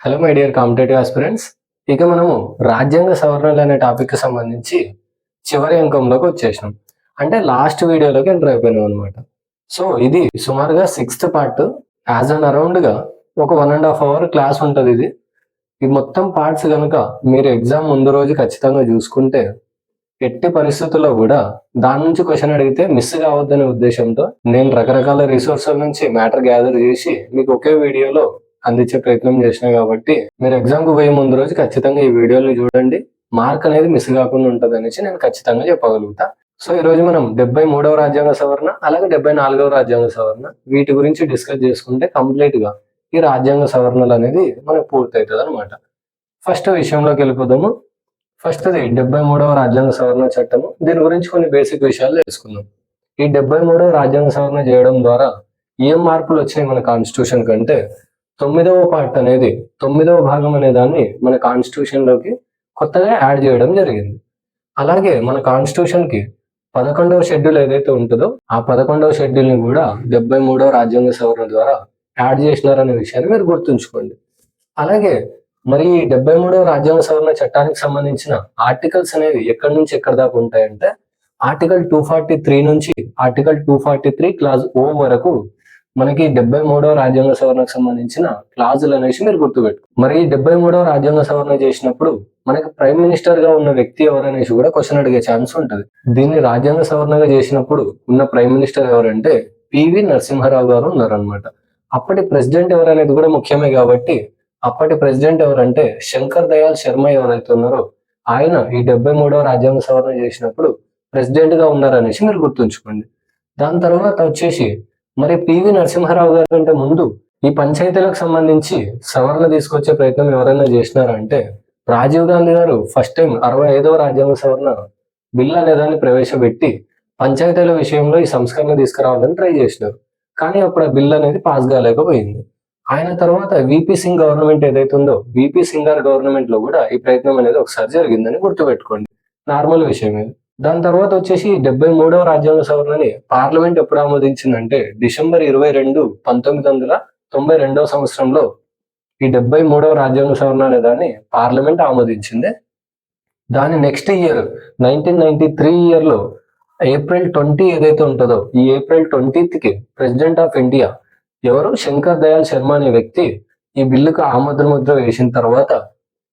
Hello my dear competitive aspirants ఇక మనము రాజ్యాంగ సవరణలు అనే టాపిక్కి సంబంధించి చివరి అంకంలోకి వచ్చేసినాం. అంటే లాస్ట్ వీడియోలోకి ఎంటర్ అయిపోయినాం అనమాట సో ఇది సుమారుగా సిక్స్త్ పార్ట్ యాజ్ అండ్ అరౌండ్గా ఒక one and half hour class ఉంటుంది ఇది. ఈ మొత్తం పార్ట్స్ కనుక మీరు ఎగ్జామ్ ముందు రోజు ఖచ్చితంగా చూసుకుంటే ఎట్టి పరిస్థితుల్లో కూడా దాని నుంచి క్వశ్చన్ అడిగితే మిస్ కావద్దనే ఉద్దేశంతో నేను రకరకాల రిసోర్సుల నుంచి మ్యాటర్ గ్యాదర్ చేసి మీకు ఒకే వీడియోలో అందించే ప్రయత్నం చేసిన కాబట్టి మీరు ఎగ్జామ్కు పోయే ముందు రోజు ఖచ్చితంగా ఈ వీడియోని చూడండి. మార్క్ అనేది మిస్ కాకుండా ఉంటుంది అనేసి నేను ఖచ్చితంగా చెప్పగలుగుతా. సో ఈ రోజు మనం డెబ్బై మూడవ రాజ్యాంగ సవరణ అలాగే డెబ్బై నాలుగవ రాజ్యాంగ సవరణ వీటి గురించి డిస్కస్ చేసుకుంటే కంప్లీట్గా ఈ రాజ్యాంగ సవరణలు అనేది మనకు పూర్తవుతుంది అనమాట ఫస్ట్ విషయంలోకి వెళ్ళిపోదాము. ఫస్ట్ అది డెబ్బై మూడవ రాజ్యాంగ సవరణ చట్టము. దీని గురించి కొన్ని బేసిక్ విషయాలు తెలుసుకుందాం. ఈ డెబ్బై మూడవ రాజ్యాంగ సవరణ చేయడం ద్వారా ఏం మార్పులు వచ్చాయి మన కాన్స్టిట్యూషన్ కంటే? తొమ్మిదవ పార్ట్ అనేది తొమ్మిదవ భాగం అనే దాన్ని మన కాన్స్టిట్యూషన్లోకి కొత్తగా యాడ్ చేయడం జరిగింది. అలాగే మన కాన్స్టిట్యూషన్కి పదకొండవ షెడ్యూల్ ఏదైతే ఉంటుందో ఆ పదకొండవ షెడ్యూల్ని కూడా డెబ్బై మూడవ రాజ్యాంగ సవరణ ద్వారా యాడ్ చేసినారనే విషయాన్ని మీరు గుర్తుంచుకోండి. అలాగే మరి ఈ డెబ్బై మూడవ రాజ్యాంగ సవరణ చట్టానికి సంబంధించిన ఆర్టికల్స్ అనేవి ఎక్కడి నుంచి ఎక్కడి దాకా ఉంటాయంటే ఆర్టికల్ టూ ఫార్టీ త్రీ నుంచి article two forty three clause O వరకు మనకి డెబ్బై మూడవ రాజ్యాంగ సవరణకు సంబంధించిన క్లాజులు అనేసి మీరు గుర్తుపెట్టు మరి ఈ డెబ్బై మూడవ రాజ్యాంగ సవరణ చేసినప్పుడు మనకి ప్రైమ్ మినిస్టర్గా ఉన్న వ్యక్తి ఎవరనేసి కూడా క్వశ్చన్ అడిగే ఛాన్స్ ఉంటుంది. దీన్ని రాజ్యాంగ సవరణగా చేసినప్పుడు ఉన్న ప్రైమ్ మినిస్టర్ ఎవరంటే పివి నరసింహారావు గారు ఉన్నారనమాట అప్పటి ప్రెసిడెంట్ ఎవరనేది కూడా ముఖ్యమే కాబట్టి అప్పటి ప్రెసిడెంట్ ఎవరంటే శంకర్ దయాల్ శర్మ ఎవరైతే ఉన్నారో ఆయన ఈ డెబ్బై మూడవ రాజ్యాంగ సవరణ చేసినప్పుడు ప్రెసిడెంట్గా ఉన్నారనేసి మీరు గుర్తుంచుకోండి. దాని తర్వాత వచ్చేసి మరి పివి నరసింహారావు గారి కంటే ముందు ఈ పంచాయతీలకు సంబంధించి సవరణ తీసుకొచ్చే ప్రయత్నం ఎవరైనా చేసినారంటే రాజీవ్ గాంధీ గారు ఫస్ట్ టైం అరవై ఐదవ రాజ్యాంగ సవరణ బిల్ అనేదాన్ని ప్రవేశపెట్టి పంచాయతీల విషయంలో ఈ సంస్కరణ తీసుకురావాలని ట్రై చేసినారు. కానీ అప్పుడు ఆ బిల్ అనేది పాస్ కాలేకపోయింది. ఆయన తర్వాత విపి సింగ్ గవర్నమెంట్ ఏదైతే ఉందో విపి సింగ్ గారి గవర్నమెంట్లో కూడా ఈ ప్రయత్నం అనేది ఒకసారి జరిగిందని గుర్తుపెట్టుకోండి. నార్మల్ విషయం ఇది దాని తర్వాత వచ్చేసి డెబ్బై మూడవ రాజ్యాంగ సవరణని పార్లమెంట్ ఎప్పుడు ఆమోదించిందంటే డిసెంబర్ ఇరవై రెండు పంతొమ్మిది వందల తొంభై రెండవ సంవత్సరంలో ఈ డెబ్బై మూడవ రాజ్యాంగ సవరణ అనే దాన్ని పార్లమెంట్ ఆమోదించింది. దాని next year nineteen ninety three ఇయర్లో ఏప్రిల్ ట్వంటీ ఏదైతే ఉంటుందో ఈ ఏప్రిల్ ట్వంటీత్కి ప్రెసిడెంట్ ఆఫ్ ఇండియా ఎవరు? శంకర్ దయాల్ శర్మ అనే వ్యక్తి ఈ బిల్లుకు ఆమోద ముద్ర వేసిన తర్వాత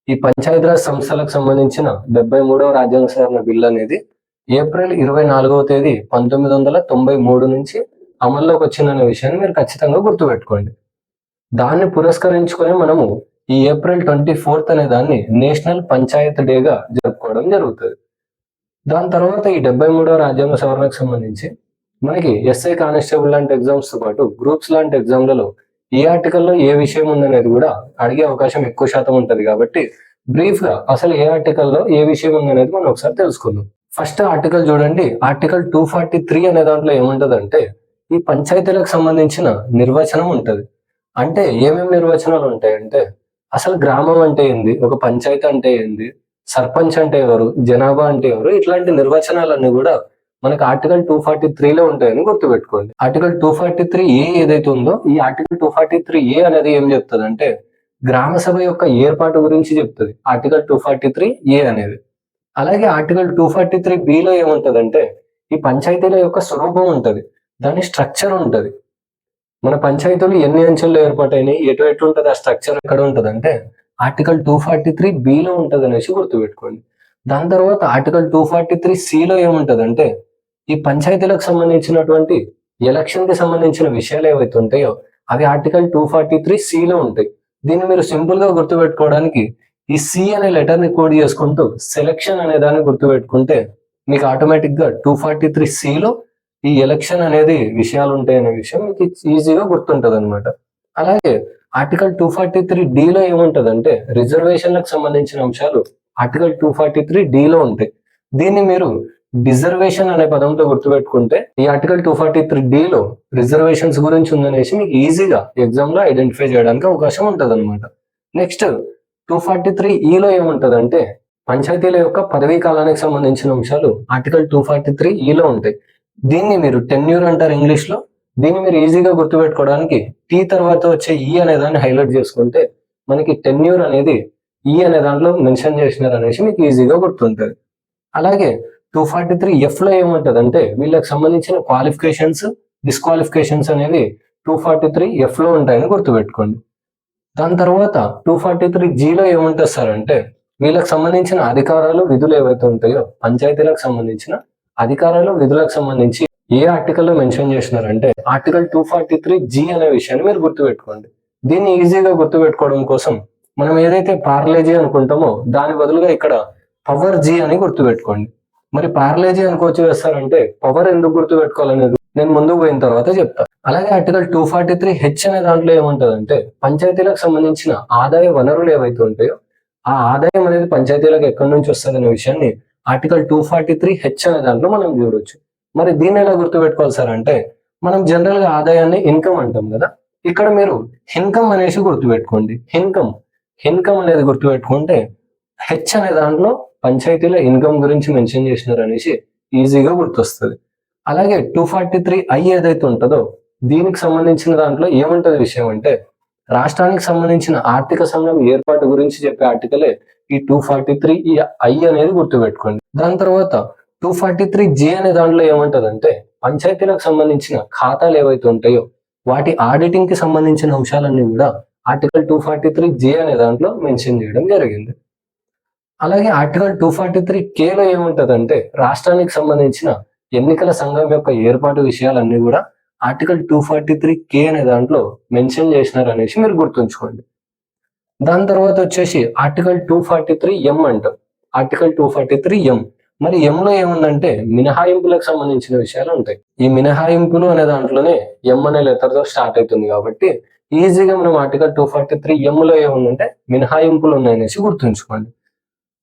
ఈ పంచాయతీరాజ్ సంస్థలకు సంబంధించిన డెబ్బై మూడవ రాజ్యాంగ సవరణ బిల్లు అనేది ఏప్రిల్ ఇరవై నాలుగవ తేదీ పంతొమ్మిది వందల తొంభై మూడు నుంచి అమల్లోకి వచ్చిందనే విషయాన్ని మీరు ఖచ్చితంగా గుర్తుపెట్టుకోండి. దాన్ని పురస్కరించుకొని మనము ఈ ఏప్రిల్ ట్వంటీ ఫోర్త్ అనే దాన్ని నేషనల్ పంచాయత్ డేగా జరుపుకోవడం జరుగుతుంది. దాని తర్వాత ఈ డెబ్బై మూడవ రాజ్యాంగ సవరణకు సంబంధించి మనకి ఎస్ఐ కానిస్టేబుల్ లాంటి ఎగ్జామ్స్తో పాటు గ్రూప్స్ లాంటి ఎగ్జామ్లలో ఏ ఆర్టికల్లో ఏ విషయం ఉందనేది కూడా అడిగే అవకాశం ఎక్కువ శాతం ఉంటుంది కాబట్టి బ్రీఫ్గా అసలు ఏ ఆర్టికల్లో ఏ విషయం ఉందనేది మనం ఒకసారి తెలుసుకుందాం. ఫస్ట్ ఆర్టికల్ చూడండి. ఆర్టికల్ టూ ఫార్టీ త్రీ అనే దాంట్లో ఏముంటదంటే ఈ పంచాయతీలకు సంబంధించిన నిర్వచనం ఉంటది. అంటే ఏమేమి నిర్వచనాలు ఉంటాయంటే అసలు గ్రామం అంటే ఏంది? ఒక పంచాయతీ అంటే ఏంది? సర్పంచ్ అంటే ఎవరు? జనాభా అంటే ఎవరు? ఇట్లాంటి నిర్వచనాలన్నీ కూడా మనకి ఆర్టికల్ టూ ఫార్టీ త్రీలో ఉంటాయని గుర్తుపెట్టుకోండి. Article two forty three A ఏదైతే ఉందో ఈ article two forty three A అనేది ఏం చెప్తుంది అంటే గ్రామ సభ యొక్క ఏర్పాటు గురించి చెప్తుంది. Article two forty three A అనేది. అలాగే ఆర్టికల్ టూ ఫార్టీ త్రీ బిలో ఏముంటదంటే ఈ పంచాయతీల యొక్క స్వరూపం ఉంటుంది. దాని స్ట్రక్చర్ ఉంటుంది. మన పంచాయతీలు ఎన్ని అంచెల్లో ఏర్పాటైనాయి? ఎటు ఎటు ఉంటుంది ఆ స్ట్రక్చర్ ఎక్కడ ఉంటుంది అంటే ఆర్టికల్ టూ ఫార్టీ త్రీ బిలో ఉంటుంది అనేసి గుర్తుపెట్టుకోండి. దాని తర్వాత ఆర్టికల్ టూ ఫార్టీ త్రీ సిలో అంటే ఈ పంచాయతీలకు సంబంధించినటువంటి ఎలక్షన్కి సంబంధించిన విషయాలు ఏవైతే ఉంటాయో అవి ఆర్టికల్ టూ ఫార్టీ త్రీ సిలో ఉంటాయి. దీన్ని మీరు సింపుల్గా గుర్తుపెట్టుకోవడానికి ఈ సి అనే లెటర్ని కోడ్ చేసుకుంటూ సెలక్షన్ అనే దాన్ని గుర్తుపెట్టుకుంటే మీకు ఆటోమేటిక్గా టూ ఫార్టీ త్రీ సిలో ఈ ఎలక్షన్ అనేది విషయాలు ఉంటాయి అనే విషయం మీకు ఈజీగా గుర్తుంటది అనమాట అలాగే ఆర్టికల్ టూ ఫార్టీ త్రీ డిలో ఏముంటదంటే రిజర్వేషన్లకు సంబంధించిన అంశాలు ఆర్టికల్ టూ ఫార్టీ త్రీ డిలో ఉంటాయి. దీన్ని మీరు రిజర్వేషన్ అనే పదంతో గుర్తుపెట్టుకుంటే ఈ ఆర్టికల్ టూ ఫార్టీ త్రీ డిలో రిజర్వేషన్స్ గురించి ఉందనేసి మీకు ఈజీగా ఎగ్జామ్లో ఐడెంటిఫై చేయడానికి అవకాశం ఉంటది అనమాట నెక్స్ట్ టూ ఫార్టీ త్రీ ఈలో ఏముంటదంటే పంచాయతీల యొక్క పదవీ కాలానికి సంబంధించిన అంశాలు ఆర్టికల్ టూ ఫార్టీ త్రీ ఈలో ఉంటాయి. దీన్ని మీరు టెన్యూర్ అంటారు ఇంగ్లీష్లో. దీన్ని మీరు ఈజీగా గుర్తుపెట్టుకోవడానికి టీ తర్వాత వచ్చే ఈ అనే దాన్ని హైలైట్ చేసుకుంటే మనకి టెన్యూర్ అనేది ఈ అనే దాంట్లో మెన్షన్ చేసినారు అనేసి మీకు ఈజీగా గుర్తుంటుంది. అలాగే టూ ఫార్టీ త్రీ ఎఫ్లో ఏముంటుంది అంటే వీళ్ళకి సంబంధించిన క్వాలిఫికేషన్స్ డిస్క్వాలిఫికేషన్స్ అనేవి టూ ఫార్టీ త్రీ ఎఫ్లో ఉంటాయని గుర్తుపెట్టుకోండి. దాని తర్వాత టూ ఫార్టీ త్రీ జీలో ఏముంటుంది సార్ అంటే వీళ్ళకి సంబంధించిన అధికారాలు విధులు ఏవైతే ఉంటాయో పంచాయతీలకు సంబంధించిన అధికారాలు విధులకు సంబంధించి ఏ ఆర్టికల్లో mention చేసినారంటే article two forty three G అనే విషయాన్ని మీరు గుర్తుపెట్టుకోండి. దీన్ని ఈజీగా గుర్తుపెట్టుకోవడం కోసం మనం ఏదైతే పార్లేజీ అనుకుంటామో దాని బదులుగా ఇక్కడ పవర్ జీ అని గుర్తుపెట్టుకోండి. మరి పార్లేజీ అనుకోవచ్చు వేస్తారంటే పవర్ ఎందుకు గుర్తుపెట్టుకోవాలనేది నేను ముందుకు పోయిన తర్వాత చెప్తా. అలాగే article two forty three H అనే దాంట్లో ఏముంటదంటే పంచాయతీలకు సంబంధించిన ఆదాయ వనరులు ఏవైతే ఉంటాయో ఆ ఆదాయం అనేది పంచాయతీలకు ఎక్కడి నుంచి వస్తుంది అనే విషయాన్ని article two forty three H అనే దాంట్లో మనం చూడొచ్చు. మరి దీన్ని ఎలా గుర్తుపెట్టుకోవాలి సార్ అంటే మనం జనరల్గా ఆదాయాన్ని ఇన్కమ్ అంటాం కదా ఇక్కడ మీరు ఇన్కమ్ అనేసి గుర్తుపెట్టుకోండి. ఇన్కమ్ ఇన్కమ్ అనేది గుర్తుపెట్టుకుంటే హెచ్ అనే దాంట్లో పంచాయతీల ఇన్కమ్ గురించి మెన్షన్ చేసినారు అనేసి ఈజీగా గుర్తొస్తుంది. అలాగే టూ ఫార్టీ త్రీ ఐ ఏదైతే ఉంటుందో దీనికి సంబంధించిన దాంట్లో ఏముంటది విషయం అంటే రాష్ట్రానికి సంబంధించిన ఆర్థిక సంఘం ఏర్పాటు గురించి చెప్పే ఆర్టికలే ఈ టూ ఫార్టీ త్రీ ఈ ఐ అనేది గుర్తుపెట్టుకోండి. దాని తర్వాత టూ ఫార్టీ త్రీ జే అనే దాంట్లో ఏముంటదంటే పంచాయతీలకు సంబంధించిన ఖాతాలు ఏవైతే ఉంటాయో వాటి ఆడిటింగ్కి సంబంధించిన అంశాలన్నీ కూడా article two forty three J అనే దాంట్లో మెన్షన్ చేయడం జరిగింది. అలాగే ఆర్టికల్ టూ ఫార్టీ త్రీ కేలో ఏముంటదంటే రాష్ట్రానికి సంబంధించిన ఎన్నికల సంఘం యొక్క ఏర్పాటు విషయాలన్నీ కూడా article two forty three K అనే దాంట్లో మెన్షన్ చేసినారు అనేసి మీరు గుర్తుంచుకోండి. దాని తర్వాత వచ్చేసి article two forty three M అంటాం. Article two forty three M మరి ఎంలో ఏముందంటే మినహాయింపులకు సంబంధించిన విషయాలు ఉంటాయి. ఈ మినహాయింపులు అనే దాంట్లోనే ఎం అనే లెటర్తో స్టార్ట్ అవుతుంది కాబట్టి ఈజీగా మనం article two forty three M లో ఏముందంటే మినహాయింపులు ఉన్నాయనేసి గుర్తుంచుకోండి.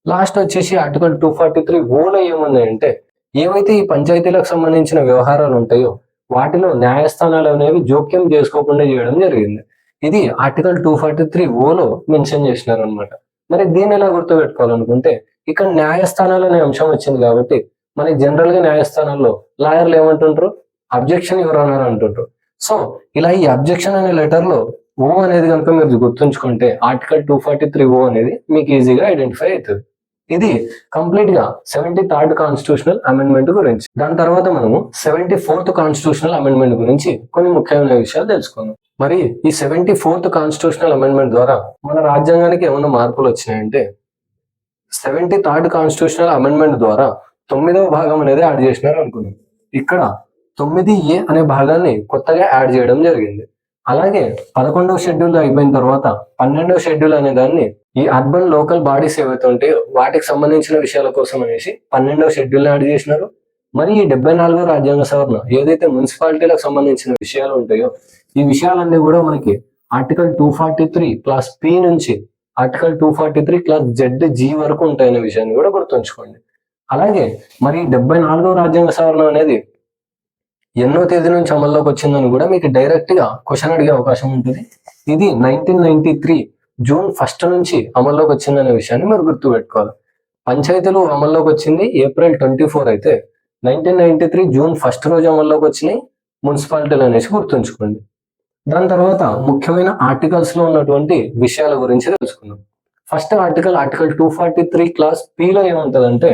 లాస్ట్ వచ్చేసి ఆర్టికల్ టూ ఫార్టీ త్రీ ఓలో ఏముందంటే ఏవైతే ఈ పంచాయతీలకు సంబంధించిన వ్యవహారాలు ఉంటాయో వాటిలో న్యాయస్థానాలు అనేవి జోక్యం చేసుకోకుండా చేయడం జరిగింది. ఇది ఆర్టికల్ టూ ఫార్టీ త్రీ ఓలో మెన్షన్ చేసినారు అనమాట మరి దీన్ని ఎలా గుర్తుపెట్టుకోవాలనుకుంటే ఇక్కడ న్యాయస్థానాలు అనే అంశం వచ్చింది కాబట్టి మనకి జనరల్గా న్యాయస్థానాల్లో లాయర్లు ఏమంటుంటారు అబ్జెక్షన్ ఎవరన్నారు అంటుంటారు సో ఇలా ఈ అబ్జెక్షన్ అనే లెటర్లో ఓ అనేది కనుక మీరు గుర్తుంచుకుంటే article two forty three O అనేది మీకు ఈజీగా ఐడెంటిఫై అవుతుంది. ఇది కంప్లీట్గా సెవెంటీ థర్డ్ కాన్స్టిట్యూషనల్ అమెండ్మెంట్ గురించి. దాని తర్వాత మనము సెవెంటీ ఫోర్త్ కాన్స్టిట్యూషనల్ అమెండ్మెంట్ గురించి కొన్ని ముఖ్యమైన విషయాలు తెలుసుకుందాం. మరి ఈ సెవెంటీ ఫోర్త్ కాన్స్టిట్యూషనల్ అమెండ్మెంట్ ద్వారా మన రాజ్యాంగానికి ఏమైనా మార్పులు వచ్చినాయంటే సెవెంటీ థర్డ్ కాన్స్టిట్యూషనల్ అమెండ్మెంట్ ద్వారా తొమ్మిదవ భాగం అనేది యాడ్ చేసినారు అనుకున్నాం ఇక్కడ తొమ్మిది ఏ అనే భాగాన్ని కొత్తగా యాడ్ చేయడం జరిగింది. అలాగే పదకొండవ షెడ్యూల్ అయిపోయిన తర్వాత పన్నెండవ షెడ్యూల్ అనే దాన్ని ఈ అర్బన్ లోకల్ బాడీస్ ఏవైతే ఉంటాయో వాటికి సంబంధించిన విషయాల కోసం అనేసి పన్నెండవ షెడ్యూల్ యాడ్ చేసినారు. మరి ఈ డెబ్బై నాలుగో రాజ్యాంగ సవరణ ఏదైతే మున్సిపాలిటీలకు సంబంధించిన విషయాలు ఉంటాయో ఈ విషయాలన్నీ కూడా మనకి article two forty three clause P నుంచి article two forty three clause Z G వరకు ఉంటాయనే విషయాన్ని కూడా గుర్తుంచుకోండి. అలాగే మరి డెబ్బై నాలుగో రాజ్యాంగ సవరణ అనేది ఎన్నో తేదీ నుంచి అమల్లోకి వచ్చిందని కూడా మీకు డైరెక్ట్గా క్వశ్చన్ అడిగే అవకాశం ఉంటుంది. ఇది nineteen ninety three June first నుంచి అమల్లోకి వచ్చిందనే విషయాన్ని మీరు గుర్తుపెట్టుకోవాలి. పంచాయతీలు అమల్లోకి వచ్చింది ఏప్రిల్ ట్వంటీ ఫోర్ అయితే nineteen ninety three June first రోజు అమల్లోకి వచ్చినాయి మున్సిపాలిటీలు అనేసి గుర్తుంచుకోండి. దాని తర్వాత ముఖ్యమైన ఆర్టికల్స్లో ఉన్నటువంటి విషయాల గురించి తెలుసుకుందాం. First article article two forty three clause పీలో ఏముంటుంది అంటే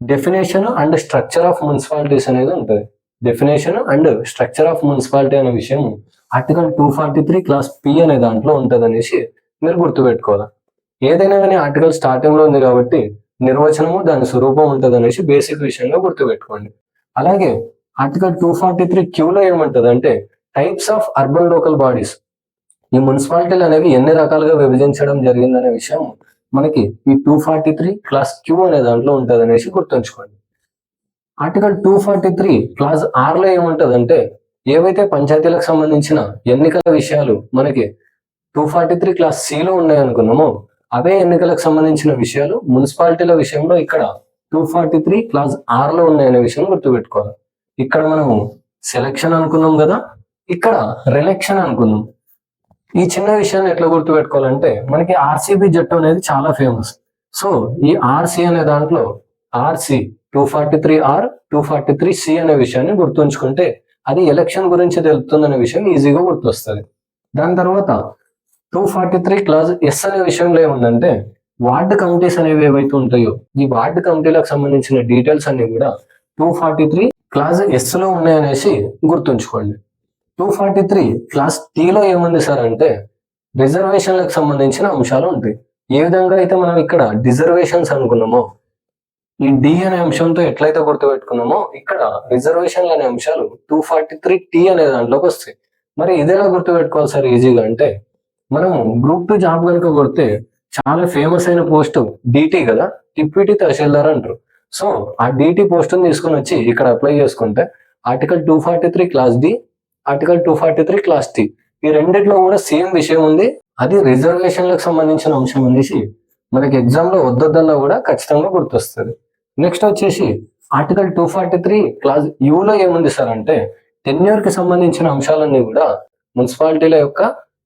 definition and structure of municipalities అనేది ఉంటుంది. Definition and structure of municipality అనే విషయం article two forty three clause P అనే దాంట్లో ఉంటుంది అనేసి మీరు గుర్తుపెట్టుకోవాలి? ఏదైనా కానీ ఆర్టికల్ స్టార్టింగ్లో ఉంది కాబట్టి నిర్వచనము దాని స్వరూపం ఉంటుంది అనేసి బేసిక్ విషయంగా గుర్తుపెట్టుకోండి. అలాగే ఆర్టికల్ టూ ఫార్టీ త్రీ క్యూలో ఏమంటది అంటే types of urban local bodies ఈ మున్సిపాలిటీలు అనేవి ఎన్ని రకాలుగా విభజించడం జరిగిందనే విషయం మనకి ఈ two forty three clause Q అనే దాంట్లో ఉంటుంది అనేసి గుర్తుంచుకోండి. Article two forty three clause ఆర్లో ఏముంటదంటే ఏవైతే పంచాయతీలకు సంబంధించిన ఎన్నికల విషయాలు మనకి టూ ఫార్టీ త్రీ క్లాస్ సిలో ఉన్నాయనుకున్నామో. అవే ఎన్నికలకు సంబంధించిన విషయాలు. మున్సిపాలిటీల విషయంలో ఇక్కడ టూ ఫార్టీ త్రీ క్లాస్ ఆర్లో ఉన్నాయనే విషయం గుర్తుపెట్టుకోవాలి. ఇక్కడ మనము సెలక్షన్ అనుకున్నాం కదా? ఇక్కడ రిలెక్షన్ అనుకున్నాం. ఈ చిన్న విషయాన్ని ఎట్లా గుర్తుపెట్టుకోవాలంటే మనకి ఆర్సీబీ జట్టు అనేది చాలా ఫేమస్ సో ఈ ఆర్సీ అనే దాంట్లో RC two forty three R two forty three C అనే విషయాన్ని గుర్తుంచుకుంటే అది ఎలక్షన్ గురించి తెలుపుతుందనే విషయం ఈజీగా గుర్తొస్తుంది. దాని తర్వాత two forty three clause S అనే విషయంలో ఏముందంటే వార్డు కమిటీస్ అనేవి ఏవైతే ఉంటాయో ఈ వార్డు కమిటీలకు సంబంధించిన డీటెయిల్స్ అన్ని కూడా టూ ఫార్టీ త్రీ క్లాస్ ఎస్లో ఉన్నాయనేసి గుర్తుంచుకోండి. టూ ఫార్టీ త్రీ క్లాస్లో ఏముంది సార్ అంటే రిజర్వేషన్లకు సంబంధించిన అంశాలు ఉంటాయి. ఏ విధంగా అయితే మనం ఇక్కడ రిజర్వేషన్స్ అనుకున్నామో ఈ డి అనే అంశంతో ఎట్లయితే గుర్తుపెట్టుకున్నామో ఇక్కడ రిజర్వేషన్లు అనే అంశాలు టూ ఫార్టీ త్రీ టీ అనే దాంట్లోకి వస్తాయి. మరి ఇదేలా గుర్తుపెట్టుకోవాలి సార్ ఈజీగా అంటే మనం గ్రూప్ టూ జాబ్ కనుక కొడితే చాలా ఫేమస్ అయిన పోస్ట్ డిటి కదా? డిప్యూటీ తహసీల్దార్ అంటారు. సో ఆ డిటి పోస్ట్ తీసుకొని వచ్చి ఇక్కడ అప్లై చేసుకుంటే article two forty three clause D article two forty three clause T ఈ రెండిట్లో కూడా సేమ్ విషయం ఉంది. అది రిజర్వేషన్లకు సంబంధించిన అంశం అనేసి మనకి ఎగ్జామ్లో వద్దొద్దల్లో కూడా ఖచ్చితంగా గుర్తొస్తుంది. నెక్స్ట్ వచ్చేసి article two forty three clause యూలో ఏముంది సార్ అంటే టెన్యూర్కి సంబంధించిన అంశాలన్నీ కూడా మున్సిపాలిటీల యొక్క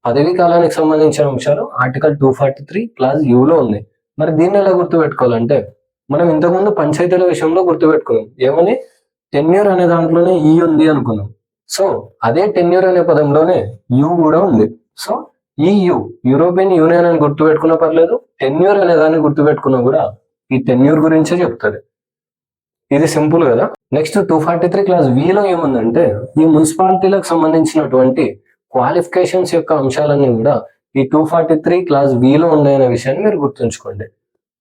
పదవీ కాలానికి సంబంధించిన అంశాలు article two forty three clause యూలో ఉంది. మరి దీన్ని ఎలా గుర్తుపెట్టుకోవాలంటే మనం ఇంతకుముందు పంచాయతీల విషయంలో గుర్తుపెట్టుకున్నాం. ఏమని? టెన్యూర్ అనే దాంట్లోనే ఈ ఉంది అనుకున్నాం. సో అదే టెన్యూర్ అనే పదంలోనే యు కూడా ఉంది. సో ఈ యు యూరోపియన్ యూనియన్ అని గుర్తుపెట్టుకున్నా పర్లేదు టెన్యూర్ అనే దాన్ని గుర్తుపెట్టుకున్నా కూడా ఈ టెన్యూర్ గురించే చెప్తుంది. ఇది సింపుల్ కదా? Next two forty three clause విలో ఏముందంటే ఈ మున్సిపాలిటీలకు సంబంధించినటువంటి క్వాలిఫికేషన్స్ యొక్క అంశాలన్నీ కూడా ఈ టూ ఫార్టీ త్రీ క్లాస్ విలో ఉన్నాయనే విషయాన్ని మీరు గుర్తుంచుకోండి.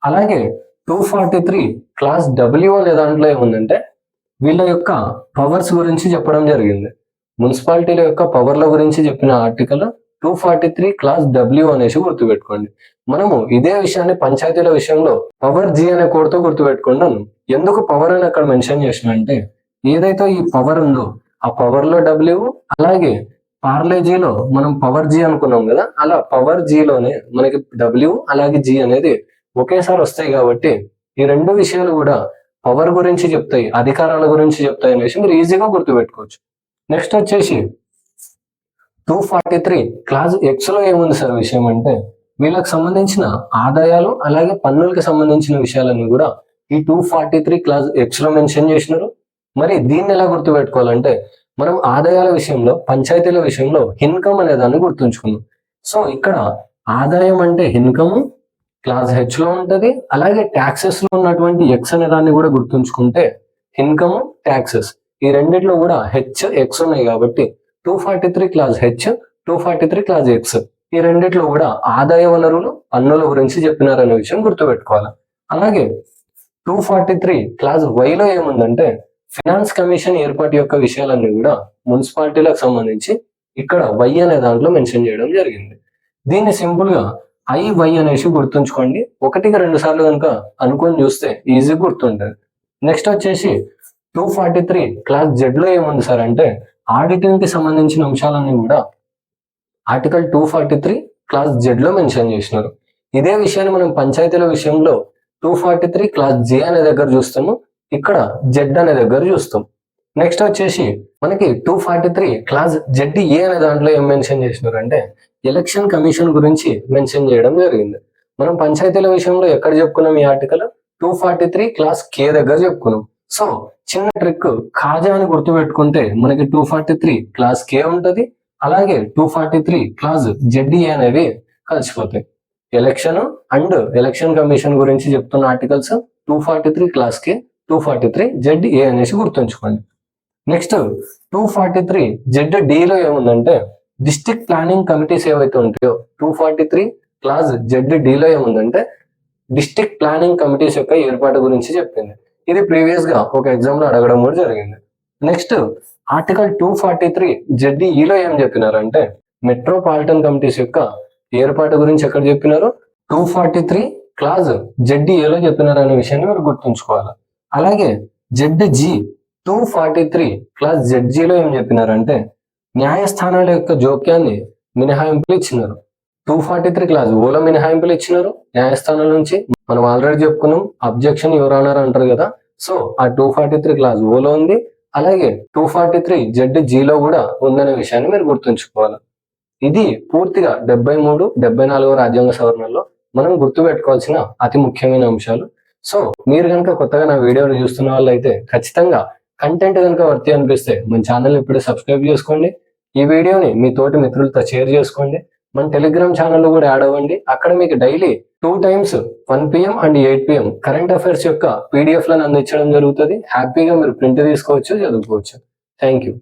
అలాగే two forty three clause W అనే దాంట్లో ఏముందంటే వీళ్ళ యొక్క పవర్స్ గురించి చెప్పడం జరిగింది. మున్సిపాలిటీల యొక్క పవర్ల గురించి చెప్పిన article two forty three clause W అనేసి గుర్తుపెట్టుకోండి. మనము ఇదే విషయాన్ని పంచాయతీల విషయంలో పవర్ జీ అనే కోడ్తో గుర్తుపెట్టుకున్నాను ఎందుకు పవర్ అని అక్కడ మెన్షన్ చేసిన అంటే ఏదైతే ఈ పవర్ ఉందో ఆ పవర్లో డబ్ల్యూ అలాగే పార్లేజీలో మనం పవర్ జీ అనుకున్నాం కదా అలా పవర్ జీలోనే మనకి డబ్ల్యూ అలాగే జీ అనేది ఒకేసారి వస్తాయి కాబట్టి ఈ రెండు విషయాలు కూడా పవర్ గురించి చెప్తాయి అధికారాల గురించి చెప్తాయి అనేసి మీరు ఈజీగా గుర్తుపెట్టుకోవచ్చు. నెక్స్ట్ వచ్చేసి టూ ఫార్టీ త్రీ క్లాస్ ఎక్స్లో ఏముంది సార్ విషయం అంటే వీళ్ళకి సంబంధించిన ఆదాయాలు అలాగే పన్నులకి సంబంధించిన విషయాలన్నీ కూడా ఈ టూ ఫార్టీ త్రీ క్లాస్ ఎక్స్లో మెన్షన్ చేసినారు. మరి దీన్ని ఎలా గుర్తుపెట్టుకోవాలంటే మనం ఆదాయాల విషయంలో పంచాయతీల విషయంలో ఇన్కమ్ అనే దాన్ని గుర్తుంచుకున్నాం సో ఇక్కడ ఆదాయం అంటే ఇన్కమ్ క్లాస్ హెచ్లో ఉంటది అలాగే ట్యాక్సెస్లో ఉన్నటువంటి ఎక్స్ అనే దాన్ని కూడా గుర్తుంచుకుంటే ఇన్కమ్ ట్యాక్సెస్ ఈ రెండిట్లో కూడా హెచ్ ఎక్స్ ఉన్నాయి కాబట్టి two forty three clause H two forty three clause X ఈ రెండిట్లో కూడా ఆదాయ వనరులు పన్నుల గురించి చెప్పినారనే విషయం గుర్తుపెట్టుకోవాలి. అలాగే టూ ఫార్టీ త్రీ క్లాస్ వైలో ఏముందంటే ఫినాన్స్ కమిషన్ ఏర్పాటు యొక్క విషయాలన్నీ కూడా మున్సిపాలిటీలకు సంబంధించి ఇక్కడ వై అనే దాంట్లో మెన్షన్ చేయడం జరిగింది. దీన్ని సింపుల్గా ఐ వై అనేసి గుర్తుంచుకోండి. ఒకటికి రెండు సార్లు కనుక అనుకొని చూస్తే ఈజీ గుర్తుంటుంది. నెక్స్ట్ వచ్చేసి టూ ఫార్టీ త్రీ క్లాస్ జెడ్లో ఏముంది సార్ అంటే ఆడిటింగ్కి సంబంధించిన అంశాలన్నీ కూడా article two forty three clause జెడ్లో mention చేసినారు. ఇదే విషయాన్ని మనం పంచాయతీల విషయంలో two forty three clause J అనే దగ్గర చూస్తాము ఇక్కడ జెడ్ అనే దగ్గర చూస్తాం. నెక్స్ట్ వచ్చేసి మనకి two forty three clause Z A అనే దాంట్లో ఏం మెన్షన్ చేసినారు అంటే ఎలక్షన్ కమిషన్ గురించి మెన్షన్ చేయడం జరిగింది. మనం పంచాయతీల విషయంలో ఎక్కడ చెప్పుకున్నాం ఈ article two forty three clause K దగ్గర చెప్పుకున్నాం. సో చిన్న ట్రిక్ ఖాజా అని గుర్తుపెట్టుకుంటే మనకి two forty three clause K ఉంటుంది. అలాగే two forty three clause ZA అనేవి కలిసిపోతాయి. ఎలక్షన్ అండ్ ఎలక్షన్ కమిషన్ గురించి చెప్తున్న articles two forty three clause K two forty three Z A అనేసి గుర్తుంచుకోండి. Next two forty three Z డిలో ఏముందంటే డిస్టిక్ ప్లానింగ్ కమిటీస్ ఏవైతే ఉంటాయో two forty three clause Z డిలో ఏముందంటే డిస్టిక్ ప్లానింగ్ కమిటీస్ యొక్క ఏర్పాటు గురించి చెప్పింది. ఇది ప్రీవియస్గా ఒక ఎగ్జామ్లో అడగడం కూడా జరిగింది. Next article two forty three జెడ్డీఈలో ఏం చెప్పినారంటే మెట్రోపాలిటన్ కమిటీస్ యొక్క ఏర్పాటు గురించి ఎక్కడ చెప్పినారు? టూ ఫార్టీ త్రీ క్లాజ్ జెడ్డీఏలో చెప్పినారు అనే విషయాన్ని మీరు గుర్తుంచుకోవాలి. అలాగే Z G two forty three clause జెడ్జీలో ఏం చెప్పినారంటే న్యాయస్థానాల యొక్క జోక్యాన్ని మినహాయింపులు ఇచ్చినారు. టూ ఫార్టీ త్రీ క్లాస్ ఓలో మినహాయింపులు ఇచ్చినారు. న్యాయస్థానాల నుంచి మనం ఆల్రెడీ చెప్పుకున్నాం అబ్జెక్షన్ ఎవరన్నారు అంటారు కదా. సో ఆ టూ ఫార్టీ త్రీ క్లాస్ ఓలో ఉంది. అలాగే టూ ఫార్టీ త్రీ జెడ్ జీలో కూడా ఉందనే విషయాన్ని మీరు గుర్తుంచుకోవాలి. ఇది పూర్తిగా డెబ్బై మూడు డెబ్బై నాలుగో రాజ్యాంగ సవరణలో మనం గుర్తుపెట్టుకోవాల్సిన అతి ముఖ్యమైన అంశాలు. సో మీరు కనుక కొత్తగా నా వీడియోని చూస్తున్న వాళ్ళు అయితే ఖచ్చితంగా కంటెంట్ కనుక వర్తి అనిపిస్తే మన ఛానల్ ఇప్పుడే సబ్స్క్రైబ్ చేసుకోండి. ఈ వీడియోని మీ తోటి మిత్రులతో షేర్ చేసుకోండి. మన టెలిగ్రామ్ ఛానల్లో కూడా యాడ్ అవ్వండి. అక్కడ మీకు daily two times one PM and eight PM current affairs యొక్క పీడిఎఫ్లను అందించడం జరుగుతుంది. హ్యాపీగా మీరు ప్రింట్ తీసుకోవచ్చు చదువుకోవచ్చు. Thank you